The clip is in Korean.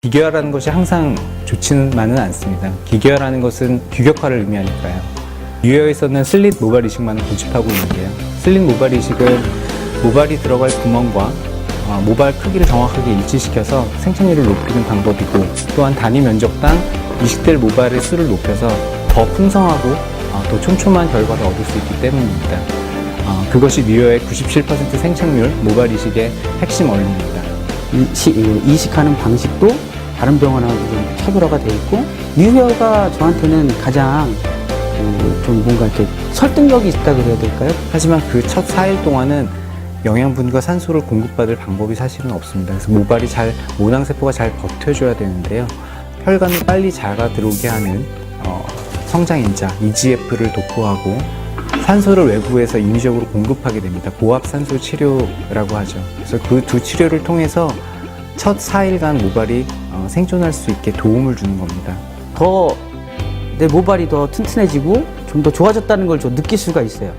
기계화라는 것이 항상 좋지만은 않습니다. 기계화라는 것은 규격화를 의미하니까요. 유효에서는 슬릿 모발 이식만을 고집하고 있는데요. 슬릿 모발 이식은 모발이 들어갈 구멍과 어, 모발 크기를 정확하게 일치시켜서 생착률을 높이는 방법이고 또한 단위 면적당 이식될 모발의 수를 높여서 더 풍성하고 어, 더 촘촘한 결과를 얻을 수 있기 때문입니다. 어, 그것이 뉴어의 97% 생착률 모발 이식의 핵심 원리입니다. 이식하는 방식도 다른 병원하고 좀 차별화가 돼 있고 뉴헤어가 저한테는 가장 그, 좀 뭔가 이렇게 설득력이 있다 그래야 될까요? 하지만 그 첫 4일 동안은 영양분과 산소를 공급받을 방법이 사실은 없습니다. 그래서 모발이 잘, 모낭세포가 잘 버텨줘야 되는데요. 혈관을 빨리 자가 들어오게 하는 어, 성장인자 EGF를 도포하고 산소를 외부에서 인위적으로 공급하게 됩니다. 고압 산소 치료라고 하죠. 그래서 그 두 치료를 통해서 첫 4일간 모발이 어, 생존할 수 있게 도움을 주는 겁니다. 더 내 모발이 더 튼튼해지고 좀 더 좋아졌다는 걸 좀 느낄 수가 있어요.